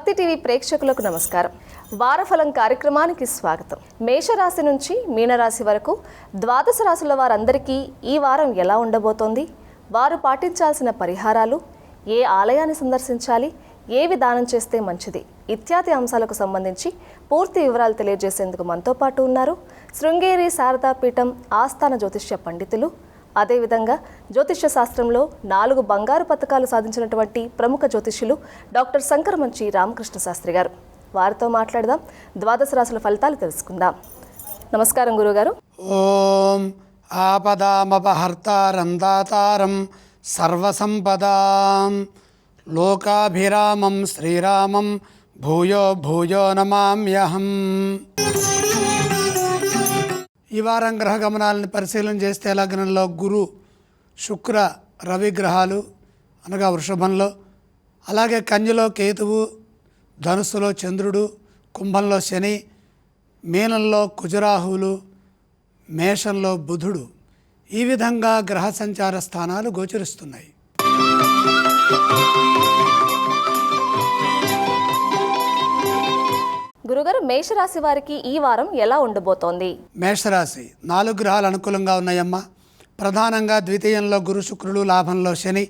భక్తి టీవీ ప్రేక్షకులకు నమస్కారం. వారఫలం కార్యక్రమానికి స్వాగతం. మేషరాశి నుంచి మీనరాశి వరకు ద్వాదశ రాశుల వారందరికీ ఈ వారం ఎలా ఉండబోతోంది? వారు పాటించాల్సిన పరిహారాలు ఏ ఆలయాన్ని సందర్శించాలి ఏ విధానం చేస్తే మంచిది? ఇత్యాది అంశాలకు సంబంధించి పూర్తి వివరాలు తెలియజేసేందుకు మనతో పాటు ఉన్నారు శృంగేరి శారదాపీఠం ఆస్థాన జ్యోతిష్య పండితులు అదేవిధంగా జ్యోతిష్య శాస్త్రంలో నాలుగు బంగారు పథకాలు సాధించినటువంటి ప్రముఖ జ్యోతిష్యులు డాక్టర్ శంకరమంచి రామకృష్ణ శాస్త్రి గారు. వారితో మాట్లాడదాం. ద్వాదశ రాసుల ఫలితాలు తెలుసుకుందాం. నమస్కారం గురుగారు. ఓం ఆపదామపహర్తారం దాతారం సర్వసంపదాం. లోకాభిరామం శ్రీరామం భూయో భూయో నమామ్యహం. ఈ వారం గ్రహ గమనాలను పరిశీలన చేస్తే లగ్నంలో గురు శుక్ర రవి గ్రహాలు అనగా వృషభంలో అలాగే కన్యలో కేతువు ధనుస్సులో చంద్రుడు కుంభంలో శని మీనంలో కుజరాహువులు మేషంలో బుధుడు. ఈ విధంగా గ్రహ సంచార స్థానాలు గోచరిస్తున్నాయి. గురుగారు మేషరాశి వారికి ఈ వారం ఎలా ఉండబోతోంది? మేషరాశి నాలుగు గ్రహాలు అనుకూలంగా ఉన్నాయమ్మా. ప్రధానంగా ద్వితీయంలో గురు శుక్రుడు లాభంలో శని.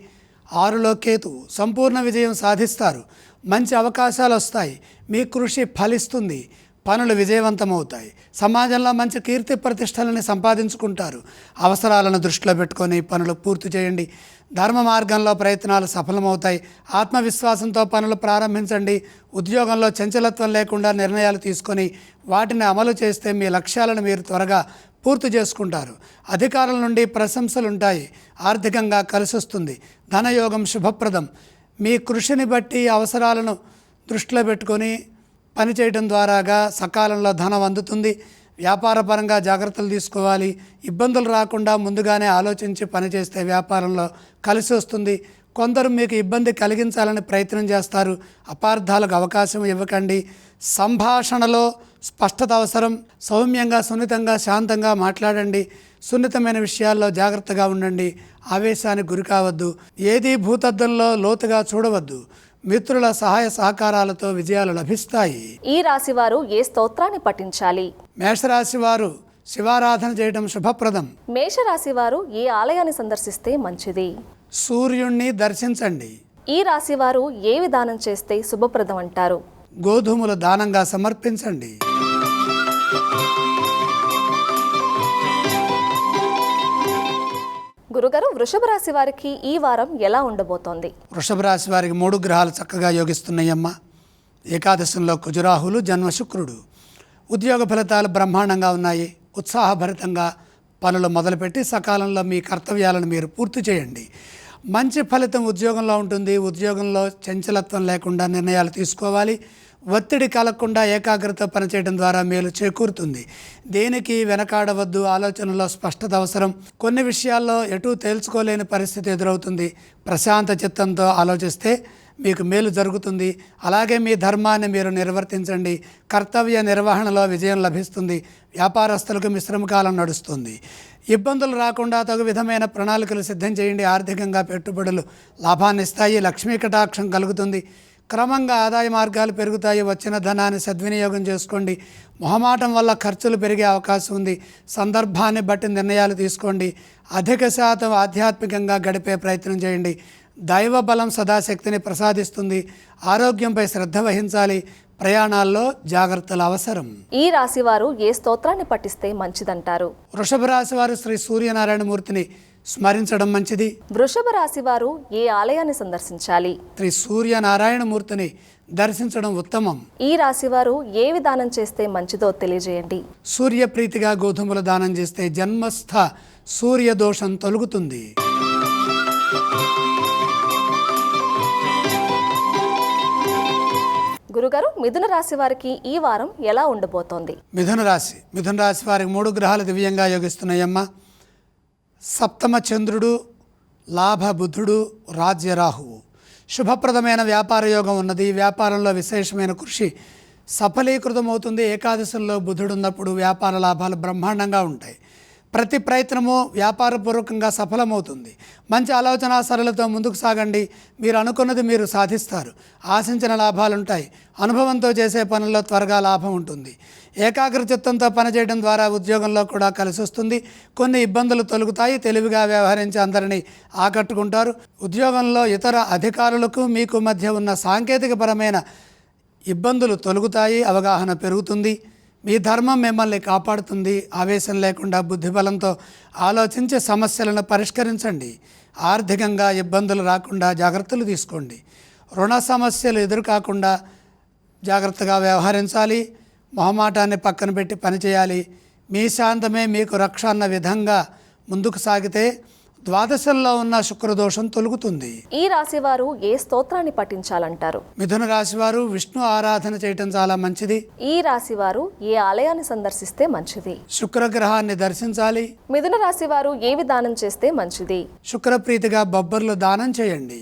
ఆరులో కేతు సంపూర్ణ విజయం సాధిస్తారు. మంచి అవకాశాలు వస్తాయి. మీ కృషి ఫలిస్తుంది. పనులు విజయవంతమవుతాయి. సమాజంలో మంచి కీర్తి ప్రతిష్టలని సంపాదించుకుంటారు. అవసరాలను దృష్టిలో పెట్టుకొని పనులు పూర్తి చేయండి. ధర్మ మార్గంలో ప్రయత్నాలు సఫలమవుతాయి. ఆత్మవిశ్వాసంతో పనులు ప్రారంభించండి. ఉద్యోగంలో చంచలత్వం లేకుండా నిర్ణయాలు తీసుకొని వాటిని అమలు చేస్తే మీ లక్ష్యాలను మీరు త్వరగా పూర్తి చేసుకుంటారు. అధికారుల నుండి ప్రశంసలు ఉంటాయి ఆర్థికంగా కలిసొస్తుంది. ధనయోగం శుభప్రదం. మీ కృషిని బట్టి అవసరాలను దృష్టిలో పెట్టుకొని పనిచేయడం ద్వారాగా సకాలంలో ధనం అందుతుంది. వ్యాపారపరంగా జాగ్రత్తలు తీసుకోవాలి. ఇబ్బందులు రాకుండా ముందుగానే ఆలోచించి పనిచేస్తే వ్యాపారంలో కలిసి వస్తుంది. కొందరు మీకు ఇబ్బంది కలిగించాలని ప్రయత్నం చేస్తారు. అపార్థాలకు అవకాశం ఇవ్వకండి. సంభాషణలో స్పష్టత అవసరం. సౌమ్యంగా సున్నితంగా శాంతంగా మాట్లాడండి. సున్నితమైన విషయాల్లో జాగ్రత్తగా ఉండండి. ఆవేశానికి గురి కావద్దు. ఏది భూతద్దంలో లోతుగా చూడవద్దు. మిత్రుల సహాయ సహకారాలతో విజయాలు లభిస్తాయి. ఈ రాశివారు ఏ స్తోత్రాన్ని పఠించాలి? మేషరాశి వారు శివారాధన చేయడం శుభప్రదం. మేషరాశి వారు ఏ ఆలయాన్ని సందర్శిస్తే మంచిది? సూర్యుణ్ణి దర్శించండి. ఈ రాశి వారు ఏ విధానం చేస్తే శుభప్రదం అంటారు? గోధుమలు దానంగా సమర్పించండి. గురుగారు వృషభ రాశి వారికి ఈ వారం ఎలా ఉండబోతోంది? వృషభ రాశి వారికి మూడు గ్రహాలు చక్కగా యోగిస్తున్నాయమ్మ. ఏకాదశంలో కుజరాహులు జన్మ శుక్రుడు ఉద్యోగ ఫలితాలు బ్రహ్మాండంగా ఉన్నాయి. ఉత్సాహభరితంగా పనులు మొదలుపెట్టి సకాలంలో మీ కర్తవ్యాలను మీరు పూర్తి చేయండి. మంచి ఫలితం ఉద్యోగంలో ఉంటుంది. ఉద్యోగంలో చంచలత్వం లేకుండా నిర్ణయాలు తీసుకోవాలి. ఒత్తిడి కలగకుండా ఏకాగ్రత పనిచేయడం ద్వారా మేలు చేకూరుతుంది. దేనికి వెనకాడవద్దు ఆలోచనలో స్పష్టత అవసరం. కొన్ని విషయాల్లో ఎటూ తేల్చుకోలేని పరిస్థితి ఎదురవుతుంది. ప్రశాంత చిత్తంతో ఆలోచిస్తే మీకు మేలు జరుగుతుంది. అలాగే మీ ధర్మాన్ని మీరు నిర్వర్తించండి. కర్తవ్య నిర్వహణలో విజయం లభిస్తుంది. వ్యాపారస్తులకు మిశ్రమ కాలం నడుస్తుంది. ఇబ్బందులు రాకుండా తగు విధమైన ప్రణాళికలు సిద్ధం చేయండి. ఆర్థికంగా పెట్టుబడులు లాభాన్ని ఇస్తాయి. లక్ష్మీ కటాక్షం కలుగుతుంది. క్రమంగా ఆదాయ మార్గాలు పెరుగుతాయి. వచ్చిన ధనాన్ని సద్వినియోగం చేసుకోండి. మొహమాటం వల్ల ఖర్చులు పెరిగే అవకాశం ఉంది. సందర్భాన్ని బట్టి నిర్ణయాలు తీసుకోండి. అధిక శాతం ఆధ్యాత్మికంగా గడిపే ప్రయత్నం చేయండి. దైవ బలం సదాశక్తిని ప్రసాదిస్తుంది. ఆరోగ్యంపై శ్రద్ధ వహించాలి. ప్రయాణాల్లో జాగ్రత్తలు అవసరం. ఈ రాశి వారు ఏ స్తోత్రాన్ని పఠిస్తే మంచిదంటారు? వృషభ రాశి వారు శ్రీ సూర్యనారాయణమూర్తిని స్మరించడం మంచిది. వృషభ రాశి వారు ఏ ఆలయాన్ని సందర్శించాలి? శ్రీ సూర్యనారాయణమూర్తిని దర్శించడం ఉత్తమం. ఈ రాశి వారు ఏ విధానం చేస్తే మంచిదో తెలియజేయండి. సూర్యప్రీతిగా గోధుమలు దానం చేస్తే జన్మస్థ సూర్య దోషం తొలుగుతుంది. గురుగారు మిథున రాశి వారికి ఈ వారం ఎలా ఉండబోతోంది? మిథున రాశి. మిథున రాశి వారికి మూడు గ్రహాలు దివ్యంగా యోగిస్తున్నాయమ్మ. సప్తమ చంద్రుడు లాభ బుద్ధుడు రాజ్యరాహువు శుభప్రదమైన వ్యాపార యోగం ఉన్నది. వ్యాపారంలో విశేషమైన కృషి సఫలీకృతం అవుతుంది ఏకాదశంలో బుధుడు ఉన్నప్పుడు వ్యాపార లాభాలు బ్రహ్మాండంగా ఉంటాయి. ప్రతి ప్రయత్నము వ్యాపారపూర్వకంగా సఫలమవుతుంది. మంచి ఆలోచన సరళతో ముందుకు సాగండి. మీరు అనుకున్నది మీరు సాధిస్తారు. ఆశించిన లాభాలుంటాయి. అనుభవంతో చేసే పనుల్లో త్వరగా లాభం ఉంటుంది. ఏకాగ్ర చిత్తంతో పనిచేయడం ద్వారా ఉద్యోగంలో కూడా కలిసి వస్తుంది కొన్ని ఇబ్బందులు తొలుగుతాయి. తెలివిగా వ్యవహరించి అందరినీ ఆకట్టుకుంటారు. ఉద్యోగంలో ఇతర అధికారులకు మీకు మధ్య ఉన్న సాంకేతికపరమైన ఇబ్బందులు తొలుగుతాయి. అవగాహన పెరుగుతుంది. మీ ధర్మం మిమ్మల్ని కాపాడుతుంది. ఆవేశం లేకుండా బుద్ధిబలంతో ఆలోచించి సమస్యలను పరిష్కరించండి. ఆర్థికంగా ఇబ్బందులు రాకుండా జాగ్రత్తలు తీసుకోండి. రుణ సమస్యలు ఎదురుకాకుండా జాగ్రత్తగా వ్యవహరించాలి. మొహమాటాన్ని పక్కన పెట్టి పనిచేయాలి. మీ శాంతమే మీకు రక్ష అన్న విధంగా ముందుకు సాగితే ద్వాదశంలో ఉన్న శుక్రదోషం తొలుగుతుంది. ఈ రాశివారు ఏ స్తోత్రాన్ని పఠించాలంటారు? మిథున రాశివారు విష్ణు ఆరాధన చేయటం చాలా మంచిది. ఈ రాశివారు ఏ ఆలయాన్ని సందర్శిస్తే మంచిది? శుక్రగ్రహాన్ని దర్శించాలి. మిథున రాశివారు ఏ విధానం చేస్తే మంచిది? శుక్రప్రీతిగా బొబ్బర్లు దానం చేయండి.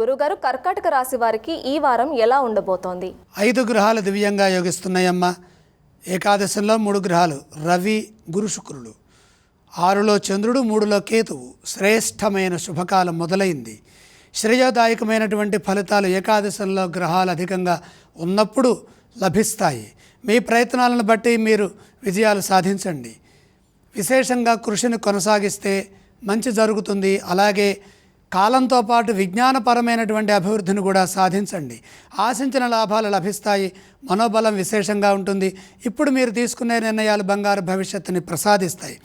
గురుగారు కర్కాటక రాశి వారికి ఈ వారం ఎలా ఉండబోతోంది? ఐదు గ్రహాలు దివ్యంగా యోగిస్తున్నాయమ్మ. ఏకాదశంలో మూడు గ్రహాలు రవి గురు శుక్రుడు ఆరులో చంద్రుడు మూడులో కేతువు. శ్రేష్టమైన శుభకాలం మొదలైంది. శ్రేయోదాయకమైనటువంటి ఫలితాలు ఏకాదశంలో గ్రహాలు అధికంగా ఉన్నప్పుడు లభిస్తాయి. మీ ప్రయత్నాలను బట్టి మీరు విజయాలు సాధించండి. విశేషంగా కృషిని కొనసాగిస్తే మంచి జరుగుతుంది. అలాగే కాలంతో పాటు విజ్ఞానపరమైనటువంటి అభివృద్ధిని కూడా సాధించండి. ఆశించిన లాభాలు లభిస్తాయి. మనోబలం విశేషంగా ఉంటుంది. ఇప్పుడు మీరు తీసుకునే నిర్ణయాలు బంగారు భవిష్యత్తుని ప్రసాదిస్తాయి.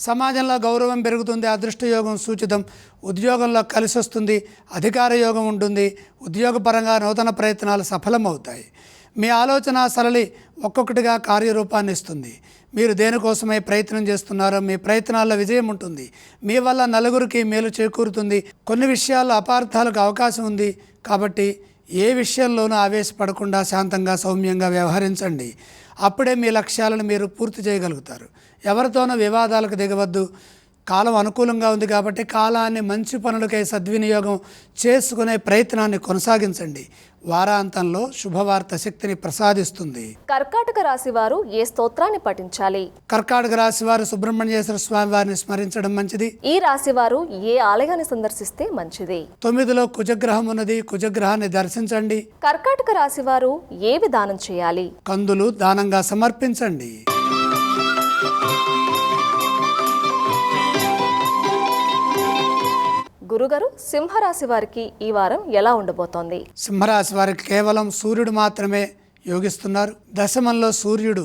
సమాజంలో గౌరవం పెరుగుతుంది అదృష్టయోగం సూచితం ఉద్యోగంలో కలిసి వస్తుంది అధికార యోగం ఉంటుంది ఉద్యోగపరంగా నూతన ప్రయత్నాలు సఫలమవుతాయి. మీ ఆలోచన సరళి ఒక్కొక్కటిగా కార్యరూపాన్ని ఇస్తుంది. మీరు దేనికోసమై ప్రయత్నం చేస్తున్నారో మీ ప్రయత్నాల్లో విజయం ఉంటుంది. మీ వల్ల నలుగురికి మేలు చేకూరుతుంది. కొన్ని విషయాల్లో అపార్థాలకు అవకాశం ఉంది. కాబట్టి ఏ విషయంలోనూ ఆవేశపడకుండా శాంతంగా సౌమ్యంగా వ్యవహరించండి. అప్పుడే మీ లక్ష్యాలను మీరు పూర్తి చేయగలుగుతారు. ఎవరితోనూ వివాదాలకు దిగవద్దు. కాలం అనుకూలంగా ఉంది కాబట్టి కాలాన్ని మంచి పనులకై సద్వినియోగం చేసుకునే ప్రయత్నాన్ని కొనసాగించండి. వారాంతంలో శుభవార్త శక్తిని ప్రసాదిస్తుంది. కర్కాటక రాశి వారు ఏ స్తోత్రాన్ని పఠించాలి? కర్కాటక రాశి వారు సుబ్రహ్మణ్యేశ్వర స్వామి వారిని స్మరించడం మంచిది. ఈ రాశి వారు ఏ ఆలయాన్ని సందర్శిస్తే మంచిది? తొమ్మిదిలో కుజగ్రహం ఉన్నది కుజగ్రహాన్ని దర్శించండి. కర్కాటక రాశి వారు ఏ విధానం చేయాలి? కందులు దానంగా సమర్పించండి. గురుగారు సింహరాశి వారికి ఈ వారం ఎలా ఉండబోతోంది? సింహరాశి వారికి కేవలం సూర్యుడు మాత్రమే యోగిస్తున్నారు. దశమంలో సూర్యుడు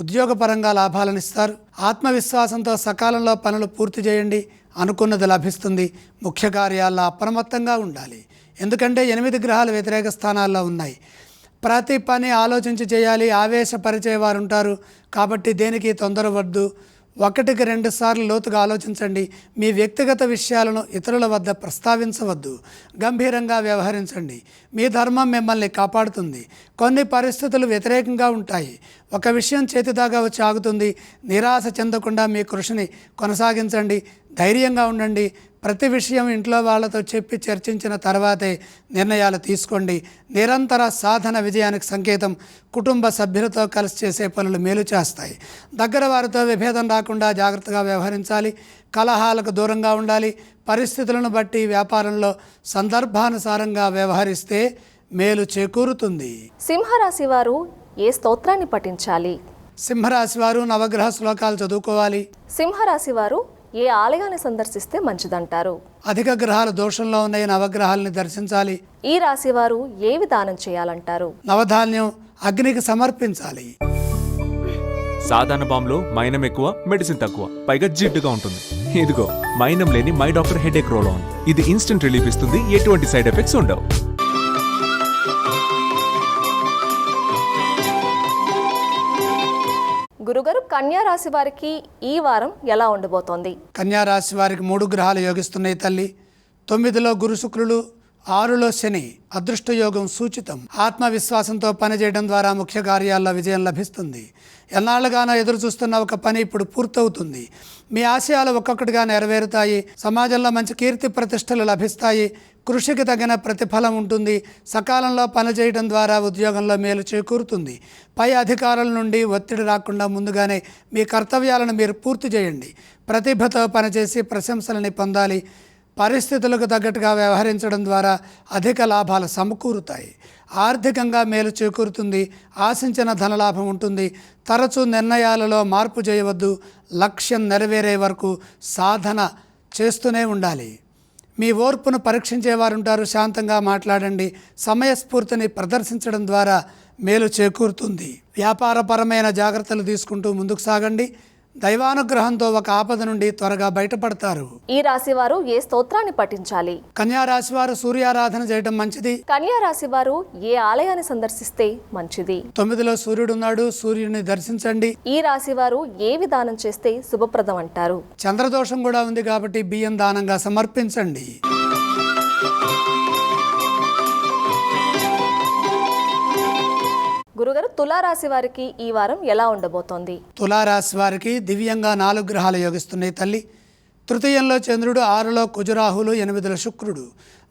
ఉద్యోగపరంగా లాభాలను ఇస్తారు. ఆత్మవిశ్వాసంతో సకాలంలో పనులు పూర్తి చేయండి అనుకున్నది లభిస్తుంది. ముఖ్య కార్యాల్లో అప్రమత్తంగా ఉండాలి. ఎందుకంటే ఎనిమిది గ్రహాలు వ్యతిరేక స్థానాల్లో ఉన్నాయి. ప్రతి పని ఆలోచించి చేయాలి. ఆవేశపరిచేవారు ఉంటారు. కాబట్టి దేనికి తొందరవద్దు ఒకటికి రెండు సార్లు లోతుగా ఆలోచించండి. మీ వ్యక్తిగత విషయాలను ఇతరుల వద్ద ప్రస్తావించవద్దు. గంభీరంగా వ్యవహరించండి. మీ ధర్మం మిమ్మల్ని కాపాడుతుంది. కొన్ని పరిస్థితులు వ్యతిరేకంగా ఉంటాయి. ఒక విషయం చేతిదాకా వచ్చి ఆగుతుంది. నిరాశ చెందకుండా మీ కృషిని కొనసాగించండి. ధైర్యంగా ఉండండి. ప్రతి విషయం ఇంట్లో వాళ్ళతో చెప్పి చర్చించిన తర్వాతే నిర్ణయాలు తీసుకోండి. నిరంతర సాధన విజయానికి సంకేతం కుటుంబ సభ్యులతో కలిసి చేసే పనులు మేలు చేస్తాయి. దగ్గర వారితో విభేదం రాకుండా జాగ్రత్తగా వ్యవహరించాలి. కలహాలకు దూరంగా ఉండాలి. పరిస్థితులను బట్టి వ్యాపారంలో సందర్భానుసారంగా వ్యవహరిస్తే మేలు చేకూరుతుంది. సింహరాశి వారు ఏ స్తోత్రాన్ని పఠించాలి? సింహరాశి వారు నవగ్రహ శ్లోకాలు చదువుకోవాలి. సింహరాశి వారు ఏ ఆలయాన్ని సందర్శిస్తే మంచిదంటారు? అధిక గ్రహాలు దోషంలో ఉన్న ఈ నవగ్రహాలని దర్శించాలి. ఈ రాశి వారు ఏ విధానం చేయాలంటారు? నవధాన్యం అగ్నికి సమర్పించాలి. సాధారణ బాంబులో మైనం ఎక్కువ మెడిసిన్ తక్కువ పైగా జిడ్డుగా ఉంటుంది. ఇదిగో మైనం లేని my doctor headache roll on. ఇది ఇన్స్టెంట్ రిలీఫ్ ఇస్తుంది ఎటువంటి సైడ్ ఎఫెక్ట్స్ ఉండవు. గురుగారు కన్యా రాశి వారికి ఈ వారం ఎలా ఉండబోతోంది? కన్యా రాశి వారికి మూడు గ్రహాలు యోగిస్తున్నాయి తల్లి. తొమ్మిదిలో గురు శుక్రులు ఆరులో శని. అదృష్టయోగం సూచితం. ఆత్మవిశ్వాసంతో పనిచేయడం ద్వారా ముఖ్య కార్యాల్లో విజయం లభిస్తుంది. ఎన్నాళ్ళుగానో ఎదురు చూస్తున్న ఒక పని ఇప్పుడు పూర్తవుతుంది. మీ ఆశయాలు ఒక్కొక్కటిగా నెరవేరుతాయి. సమాజంలో మంచి కీర్తి ప్రతిష్టలు లభిస్తాయి. కృషికి తగిన ప్రతిఫలం ఉంటుంది. సకాలంలో పనిచేయడం ద్వారా ఉద్యోగంలో మేలు చేకూరుతుంది. పై అధికారుల నుండి ఒత్తిడి రాకుండా ముందుగానే మీ కర్తవ్యాలను మీరు పూర్తి చేయండి. ప్రతిభతో పనిచేసి ప్రశంసలని పొందాలి. పరిస్థితులకు తగ్గట్టుగా వ్యవహరించడం ద్వారా అధిక లాభాలు సమకూరుతాయి. ఆర్థికంగా మేలు చేకూరుతుంది ఆశించిన ధనలాభం ఉంటుంది. తరచూ నిర్ణయాలలో మార్పు చేయవద్దు లక్ష్యం నెరవేరే వరకు సాధన చేస్తూనే ఉండాలి. మీ ఓర్పును పరీక్షించేవారు ఉంటారు శాంతంగా మాట్లాడండి. సమయస్ఫూర్తిని ప్రదర్శించడం ద్వారా మేలు చేకూరుతుంది. వ్యాపారపరమైన జాగ్రత్తలు తీసుకుంటూ ముందుకు సాగండి. దైవానుగ్రహంతో ఒక ఆపద నుండి త్వరగా బయటపడతారు. ఈ రాశి వారు ఏ స్తోత్రాన్ని పఠించాలి? కన్యా రాశి వారు సూర్యారాధన చేయడం మంచిది. కన్యా రాశి వారు ఏ ఆలయాన్ని సందర్శిస్తే మంచిది? తొమ్మిదిలో సూర్యుడు ఉన్నాడు సూర్యుడిని దర్శించండి. ఈ రాశి వారు ఏ విధానం చేస్తే శుభప్రదం అంటారు? చంద్రదోషం కూడా ఉంది కాబట్టి బియ్యం దానంగా సమర్పించండి. గురుగారు తులారాశి వారికి ఈ వారం ఎలా ఉండబోతోంది? తులారాశి వారికి దివ్యంగా నాలుగు గ్రహాలు యోగిస్తున్నాయి తల్లి. తృతీయంలో చంద్రుడు ఆరులో కుజురాహులు ఎనిమిదిలో శుక్రుడు.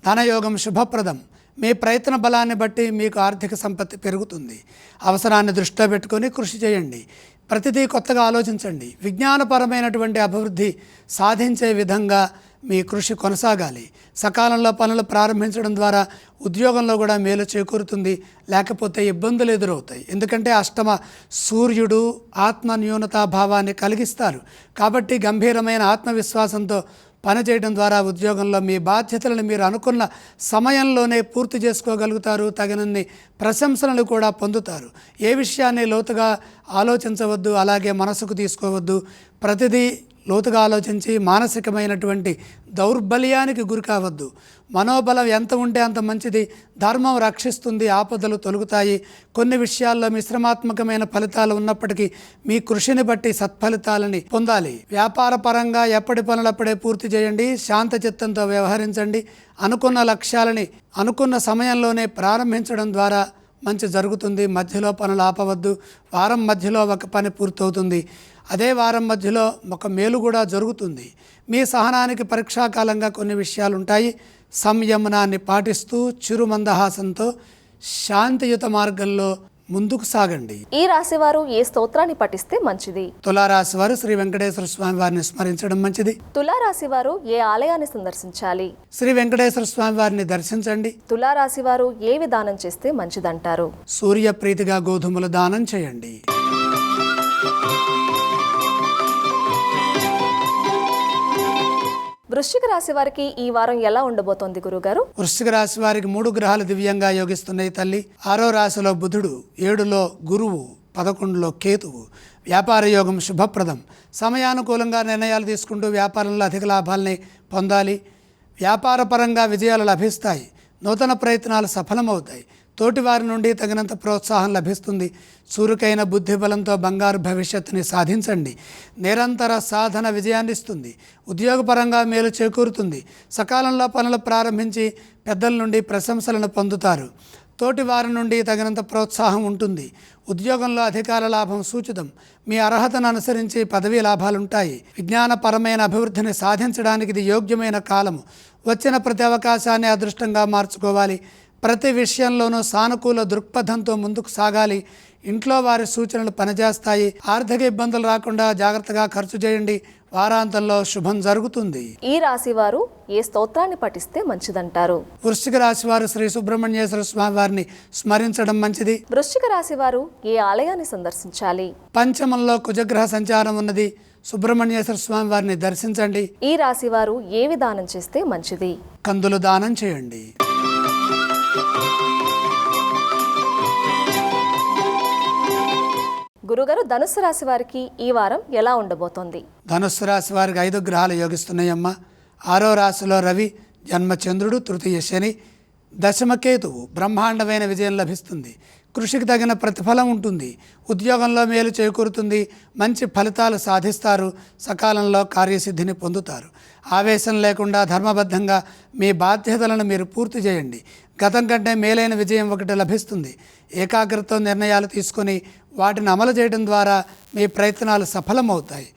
ధనయోగం శుభప్రదం. మీ ప్రయత్న బలాన్ని బట్టి మీకు ఆర్థిక సంపత్తి పెరుగుతుంది. అవసరాన్ని దృష్టిలో పెట్టుకొని కృషి చేయండి. ప్రతిదీ కొత్తగా ఆలోచించండి. విజ్ఞానపరమైనటువంటి అభివృద్ధి సాధించే విధంగా మీ కృషి కొనసాగాలి. సకాలంలో పనులు ప్రారంభించడం ద్వారా ఉద్యోగంలో కూడా మేలు చేకూరుతుంది. లేకపోతే ఇబ్బందులు ఎదురవుతాయి. ఎందుకంటే అష్టమ సూర్యుడు ఆత్మ న్యూనతాభావాన్ని కలిగిస్తారు. కాబట్టి గంభీరమైన ఆత్మవిశ్వాసంతో పనిచేయడం ద్వారా ఉద్యోగంలో మీ బాధ్యతలను మీరు అనుకున్న సమయంలోనే పూర్తి చేసుకోగలుగుతారు. తగినన్ని ప్రశంసలను కూడా పొందుతారు. ఏ విషయాన్ని లోతుగా ఆలోచించవద్దు అలాగే మనసుకు తీసుకోవద్దు. ప్రతిదీ లోతుగా ఆలోచించి మానసికమైనటువంటి దౌర్బల్యానికి గురి కావద్దు. మనోబలం ఎంత ఉంటే అంత మంచిది. ధర్మం రక్షిస్తుంది ఆపదలు తొలుగుతాయి. కొన్ని విషయాల్లో మిశ్రమాత్మకమైన ఫలితాలు ఉన్నప్పటికీ మీ కృషిని బట్టి సత్ఫలితాలని పొందాలి. వ్యాపార పరంగా ఎప్పటి పనులప్పుడే పూర్తి చేయండి. శాంత చిత్తంతో వ్యవహరించండి. అనుకున్న లక్ష్యాలని అనుకున్న సమయంలోనే ప్రారంభించడం ద్వారా మంచి జరుగుతుంది. మధ్యలో పనులు ఆపవద్దు. వారం మధ్యలో ఒక పని పూర్తవుతుంది. అదే వారం మధ్యలో ఒక మేలు కూడా జరుగుతుంది. మీ సహనానికి పరీక్షాకాలంగా కొన్ని విషయాలు ఉంటాయి సంయమనాన్ని పాటిస్తూ చిరుమందహాసంతో శాంతియుత మార్గంలో ముందుకు సాగండి. ఈ రాశి వారు ఏ స్తోత్రాన్ని పఠిస్తే మంచిది? తులారాశి వారు శ్రీ వెంకటేశ్వర స్వామి వారిని స్మరించడం మంచిది. తులారాశి వారు ఏ ఆలయాన్ని సందర్శించాలి? శ్రీ వెంకటేశ్వర స్వామి వారిని దర్శించండి. తులారాశి వారు ఏ విధానం చేస్తే మంచిదంటారు? సూర్య ప్రీతిగా గోధుమలు దానం చేయండి. వృశ్చిక రాశి వారికి ఈ వారం ఎలా ఉండబోతోంది గురుగారు? వృశ్చిక రాశి వారికి మూడు గ్రహాలు దివ్యంగా యోగిస్తున్నాయి తల్లి. ఆరో రాశిలో బుధుడు ఏడులో గురువు పదకొండులో కేతువు. వ్యాపార యోగం శుభప్రదం. సమయానుకూలంగా నిర్ణయాలు తీసుకుంటూ వ్యాపారంలో అధిక లాభాలని పొందాలి. వ్యాపారపరంగా విజయాలు లభిస్తాయి. నూతన ప్రయత్నాలు సఫలమవుతాయి. తోటివారి నుండి తగినంత ప్రోత్సాహం లభిస్తుంది. చురుకైన బుద్ధి బలంతో బంగారు భవిష్యత్తుని సాధించండి. నిరంతర సాధన విజయాన్ని ఇస్తుంది ఉద్యోగపరంగా మేలు చేకూరుతుంది. సకాలంలో పనులు ప్రారంభించి పెద్దల నుండి ప్రశంసలను పొందుతారు. తోటి వారి నుండి తగినంత ప్రోత్సాహం ఉంటుంది. ఉద్యోగంలో అధికార లాభం సూచితం. మీ అర్హతను అనుసరించి పదవీ లాభాలుంటాయి. విజ్ఞానపరమైన అభివృద్ధిని సాధించడానికి ఇది యోగ్యమైన కాలము. వచ్చిన ప్రతి అవకాశాన్ని అదృష్టంగా మార్చుకోవాలి. ప్రతి విషయంలోనూ సానుకూల దృక్పథంతో ముందుకు సాగాలి. ఇంట్లో వారి సూచనలు పనిచేస్తాయి. ఆర్థిక ఇబ్బందులు రాకుండా జాగ్రత్తగా ఖర్చు చేయండి. వారాంతంలో శుభం జరుగుతుంది. ఈ రాశి వారు ఏ స్తోత్రాన్ని పఠిస్తే మంచిదంటారు? వృశ్చిక రాశి వారు శ్రీ సుబ్రహ్మణ్యేశ్వర స్వామి వారిని స్మరించడం మంచిది. వృశ్చిక రాశి వారు ఏ ఆలయాన్ని సందర్శించాలి? పంచమంలో కుజగ్రహ సంచారం ఉన్నది. సుబ్రహ్మణ్యేశ్వర స్వామి వారిని దర్శించండి. ఈ రాశి వారు ఏ విధానం చేస్తే మంచిది? కందులు దానం చేయండి. గురుగారు ధనుసు రాశి వారికి ఈ వారం ఎలా ఉండబోతోంది? ధనుసు రాశి వారికి ఐదు గ్రహాలు యోగిస్తున్నాయమ్మ. ఆరో రాశిలో రవి జన్మచంద్రుడు తృతీయ శని. దశమకేతువు బ్రహ్మాండమైన విజయం లభిస్తుంది. కృషికి తగిన ప్రతిఫలం ఉంటుంది. ఉద్యోగంలో మేలు చేకూరుతుంది. మంచి ఫలితాలు సాధిస్తారు. సకాలంలో కార్యసిద్ధిని పొందుతారు. ఆవేశం లేకుండా ధర్మబద్ధంగా మీ బాధ్యతలను మీరు పూర్తి చేయండి. గతం కంటే మేలైన విజయం ఒకటి లభిస్తుంది. ఏకాగ్రతతో నిర్ణయాలు తీసుకొని వాటిని అమలు చేయడం ద్వారా మీ ప్రయత్నాలు సఫలమవుతాయి.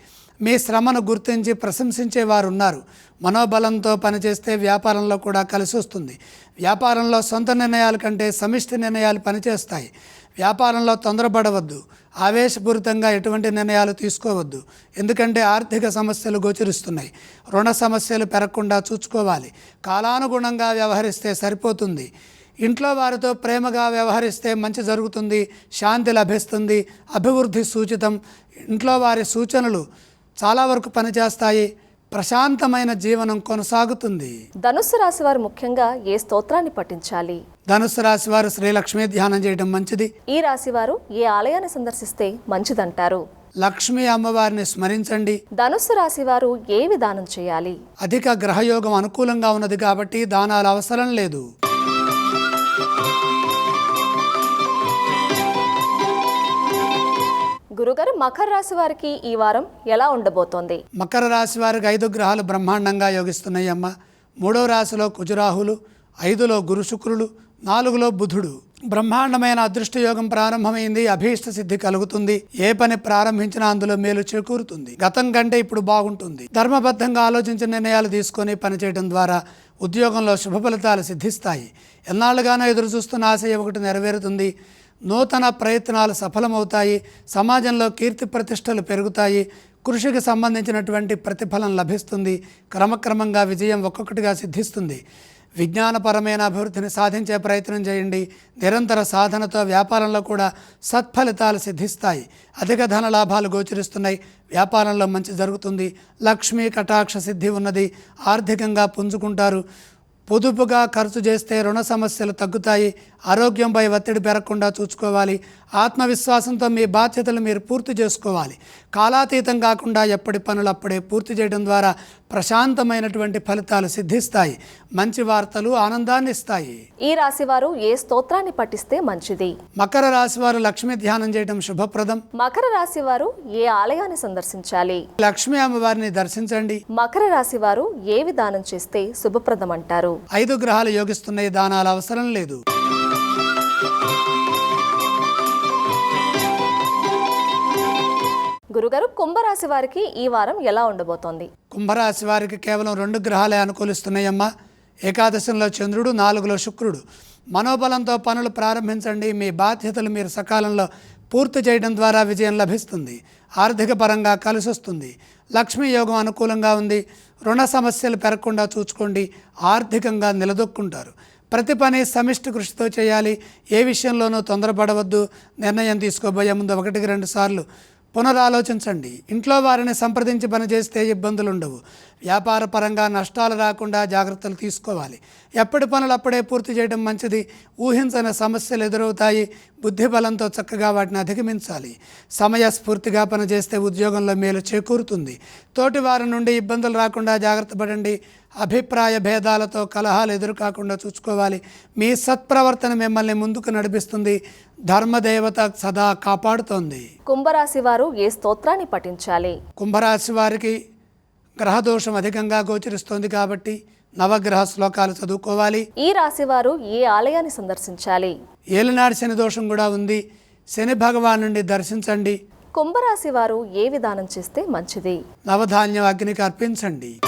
మీ శ్రమను గుర్తించి ప్రశంసించే వారు ఉన్నారు మనోబలంతో పనిచేస్తే వ్యాపారంలో కూడా కలిసి వస్తుంది వ్యాపారంలో సొంత నిర్ణయాల కంటే సమిష్టి నిర్ణయాలు పనిచేస్తాయి. వ్యాపారంలో తొందరపడవద్దు. ఆవేశపూరితంగా ఎటువంటి నిర్ణయాలు తీసుకోవద్దు. ఎందుకంటే ఆర్థిక సమస్యలు గోచరిస్తున్నాయి. రుణ సమస్యలు పెరగకుండా చూసుకోవాలి. కాలానుగుణంగా వ్యవహరిస్తే సరిపోతుంది. ఇంట్లో వారితో ప్రేమగా వ్యవహరిస్తే మంచి జరుగుతుంది శాంతి లభిస్తుంది అభివృద్ధి సూచితం. ఇంట్లో వారి సూచనలు చాలా వరకు పనిచేస్తాయి. ప్రశాంతమైన జీవనం కొనసాగుతుంది. ధనుస్సు రాశి వారు ముఖ్యంగా ఏ స్తోత్రాన్ని పఠించాలి? ధనుసు రాశి వారు శ్రీలక్ష్మి ధ్యానం చేయడం మంచిది. ఈ రాశి వారు ఏ ఆలయాన్ని సందర్శిస్తే మంచిదంటారు? లక్ష్మీ అమ్మవారిని స్మరించండి. ధనుస్సు రాశి వారు ఏ విధానం చేయాలి? అధిక గ్రహయోగం అనుకూలంగా ఉన్నది కాబట్టి దానాలు అవసరం లేదు. గురుగారు మకర రాశి వారికి ఈ వారం ఎలా ఉండబోతోంది? మకర రాశి వారికి ఐదు గ్రహాలు బ్రహ్మాండంగా యోగిస్తున్నాయి అమ్మ. మూడో రాశిలో కుజురాహులు ఐదులో గురు శుక్రులు నాలుగులో బుధుడు. బ్రహ్మాండమైన అదృష్ట యోగం ప్రారంభమైంది అభీష్ట సిద్ధి కలుగుతుంది. ఏ పని ప్రారంభించినా అందులో మేలు చేకూరుతుంది. గతం కంటే ఇప్పుడు బాగుంటుంది. ధర్మబద్ధంగా ఆలోచించిన నిర్ణయాలు తీసుకొని పనిచేయడం ద్వారా ఉద్యోగంలో శుభ ఫలితాలు సిద్ధిస్తాయి. ఎన్నాళ్ళుగానో ఎదురు చూస్తున్న ఆశయ ఒకటి నెరవేరుతుంది. నూతన ప్రయత్నాలు సఫలమవుతాయి. సమాజంలో కీర్తి ప్రతిష్టలు పెరుగుతాయి. కృషికి సంబంధించినటువంటి ప్రతిఫలం లభిస్తుంది. క్రమక్రమంగా విజయం ఒక్కొక్కటిగా సిద్ధిస్తుంది. విజ్ఞానపరమైన అభివృద్ధిని సాధించే ప్రయత్నం చేయండి. నిరంతర సాధనతో వ్యాపారంలో కూడా సత్ఫలితాలు సిద్ధిస్తాయి. అధిక ధన లాభాలు గోచరిస్తున్నాయి. వ్యాపారంలో మంచి జరుగుతుంది. లక్ష్మీ కటాక్ష సిద్ధి ఉన్నది. ఆర్థికంగా పుంజుకుంటారు. పొదుపుగా ఖర్చు చేస్తే రుణ సమస్యలు తగ్గుతాయి. ఆరోగ్యంపై ఒత్తిడి పెరగకుండా చూసుకోవాలి. ఆత్మవిశ్వాసంతో మీ బాధ్యతలు మీరు పూర్తి చేసుకోవాలి. కాలాతీతం కాకుండా ఎప్పటి పనులు అప్పుడే పూర్తి చేయడం ద్వారా ప్రశాంతమైనటువంటి ఫలితాలు సిద్ధిస్తాయి. మంచి వార్తలు ఆనందాన్ని ఇస్తాయి. ఈ రాశి వారు ఏ స్తోత్రాన్ని పఠిస్తే మంచిది? మకర రాశి వారు లక్ష్మీ ధ్యానం చేయడం శుభప్రదం. మకర రాశి వారు ఏ ఆలయాన్ని సందర్శించాలి? లక్ష్మీ అమ్మవారిని దర్శించండి. మకర రాశి వారు ఏ విధానం చేస్తే శుభప్రదం అంటారు? ఐదు గ్రహాలు యోగిస్తున్నాయి దానాలు అవసరం లేదు. గురుగారు కుంభరాశి వారికి ఈ వారం ఎలా ఉండబోతోంది? కుంభరాశి వారికి కేవలం రెండు గ్రహాలే అనుకూలిస్తున్నాయమ్మా. ఏకాదశంలో చంద్రుడు నాలుగులో శుక్రుడు. మనోబలంతో పనులు ప్రారంభించండి. మీ బాధ్యతలు మీరు సకాలంలో పూర్తి చేయడం ద్వారా విజయం లభిస్తుంది. ఆర్థిక పరంగా కలిసి వస్తుంది లక్ష్మీ యోగం అనుకూలంగా ఉంది. రుణ సమస్యలు పెరగకుండా చూసుకోండి. ఆర్థికంగా నిలదొక్కుంటారు. ప్రతి పని సమిష్టి కృషితో చేయాలి. ఏ విషయంలోనూ తొందరపడవద్దు. నిర్ణయం తీసుకోబోయే ముందు ఒకటికి రెండు సార్లు పునరాలోచించండి. ఇంట్లో వారిని సంప్రదించి పనిచేస్తే ఇబ్బందులు ఉండవు వ్యాపార పరంగా నష్టాలు రాకుండా జాగ్రత్తలు తీసుకోవాలి. ఎప్పటి పనులు అప్పుడే పూర్తి చేయడం మంచిది. ఊహించని సమస్యలు ఎదురవుతాయి. బుద్ధి బలంతో చక్కగా వాటిని అధిగమించాలి. సమయస్ఫూర్తిగా పనిచేస్తే ఉద్యోగంలో మేలు చేకూరుతుంది. తోటి వారి నుండి ఇబ్బందులు రాకుండా జాగ్రత్త పడండి. అభిప్రాయ భేదాలతో కలహాలు ఎదురు కాకుండా చూసుకోవాలి. మీ సత్ప్రవర్తన మిమ్మల్ని ముందుకు నడిపిస్తుంది. ధర్మదేవత సదా కాపాడుతోంది. కుంభరాశి వారు ఏ స్తోత్రాన్ని పఠించాలి? కుంభరాశి వారికి గ్రహదోషం అధికంగా గోచరిస్తోంది కాబట్టి నవగ్రహ శ్లోకాలు చదువుకోవాలి. ఈ రాశి వారు ఏ ఆలయాన్ని సందర్శించాలి? ఏలినాడు శని దోషం కూడా ఉంది. శని భగవాన్ నుండి దర్శించండి. కుంభరాశి వారు ఏ విధానం చేస్తే మంచిది? నవధాన్యం అగ్నికి అర్పించండి.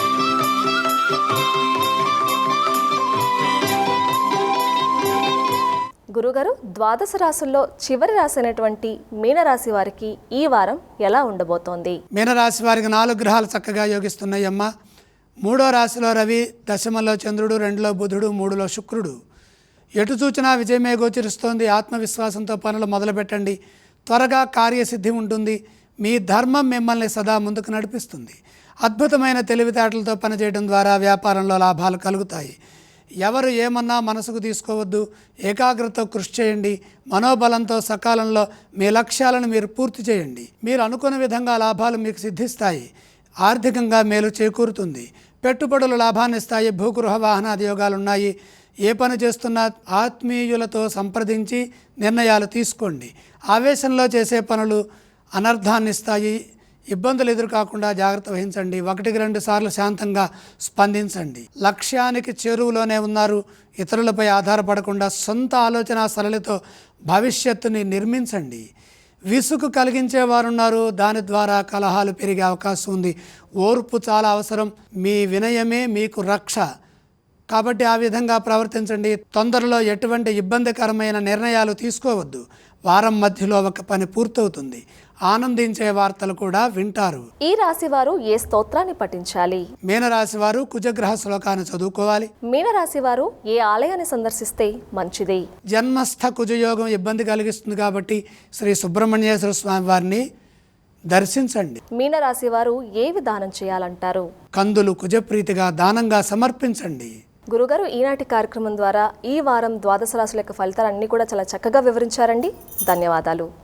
గురుగారు ద్వాదశ రాశుల్లో చివరి రాశి అయినటువంటి మీనరాశి వారికి ఈ వారం ఎలా ఉండబోతోంది? మీనరాశి వారికి నాలుగు గ్రహాలు చక్కగా యోగిస్తున్నాయి అమ్మ మూడో రాశిలో రవి దశమలో చంద్రుడు రెండులో బుధుడు మూడులో శుక్రుడు. ఎటు చూచినా విజయమే గోచరిస్తోంది. ఆత్మవిశ్వాసంతో పనులు మొదలుపెట్టండి. త్వరగా కార్యసిద్ధి ఉంటుంది. మీ ధర్మం మిమ్మల్ని సదా ముందుకు నడిపిస్తుంది. అద్భుతమైన తెలివితేటలతో పనిచేయడం ద్వారా వ్యాపారంలో లాభాలు కలుగుతాయి. ఎవరు ఏమన్నా మనసుకు తీసుకోవద్దు ఏకాగ్రతతో కృషి చేయండి మనోబలంతో సకాలంలో మీ లక్ష్యాలను మీరు పూర్తి చేయండి. మీరు అనుకున్న విధంగా లాభాలు మీకు సిద్ధిస్తాయి. ఆర్థికంగా మేలు చేకూరుతుంది. పెట్టుబడులు లాభాన్ని ఇస్తాయి. భూగృహ వాహనాది యోగాలు ఉన్నాయి ఏ పని చేస్తున్నా ఆత్మీయులతో సంప్రదించి నిర్ణయాలు తీసుకోండి. ఆవేశంలో చేసే పనులు అనర్థాన్నిస్తాయి. ఇబ్బందులు ఎదురుకాకుండా జాగ్రత్త వహించండి. ఒకటికి రెండు సార్లు శాంతంగా స్పందించండి. లక్ష్యానికి చేరువలోనే ఉన్నారు. ఇతరులపై ఆధారపడకుండా సొంత ఆలోచన సరళితో భవిష్యత్తుని నిర్మించండి. విసుగు కలిగించే వారున్నారు దాని ద్వారా కలహాలు పెరిగే అవకాశం ఉంది. ఓర్పు చాలా అవసరం. మీ వినయమే మీకు రక్ష. కాబట్టి ఆ విధంగా ప్రవర్తించండి. తొందరలో ఎటువంటి ఇబ్బందికరమైన నిర్ణయాలు తీసుకోవద్దు. వారం మధ్యలో ఒక పని పూర్తవుతుంది. ఆనందించే వార్తలు కూడా వింటారు. ఈ రాశి వారు ఏ స్తోత్రాన్ని పఠించాలి? మీనరాశి వారు కుజగ్రహ శ్లోకాన్ని చదువుకోవాలి. మీనరాశి వారు ఏ ఆలయాన్ని సందర్శిస్తే మంచిది? జన్మస్థ కుజయోగం ఇబ్బంది కలిగిస్తుంది కాబట్టి శ్రీ సుబ్రహ్మణ్యేశ్వర స్వామి వారిని దర్శించండి. మీనరాశి వారు ఏ విధానం చేయాలంటారు? కందులు కుజప్రీతిగా దానంగా సమర్పించండి. గురుగారు ఈనాటి కార్యక్రమం ద్వారా ఈ వారం ద్వాదశ రాశుల యొక్క ఫలితాలన్నీ కూడా చాలా చక్కగా వివరించారండి. ధన్యవాదాలు.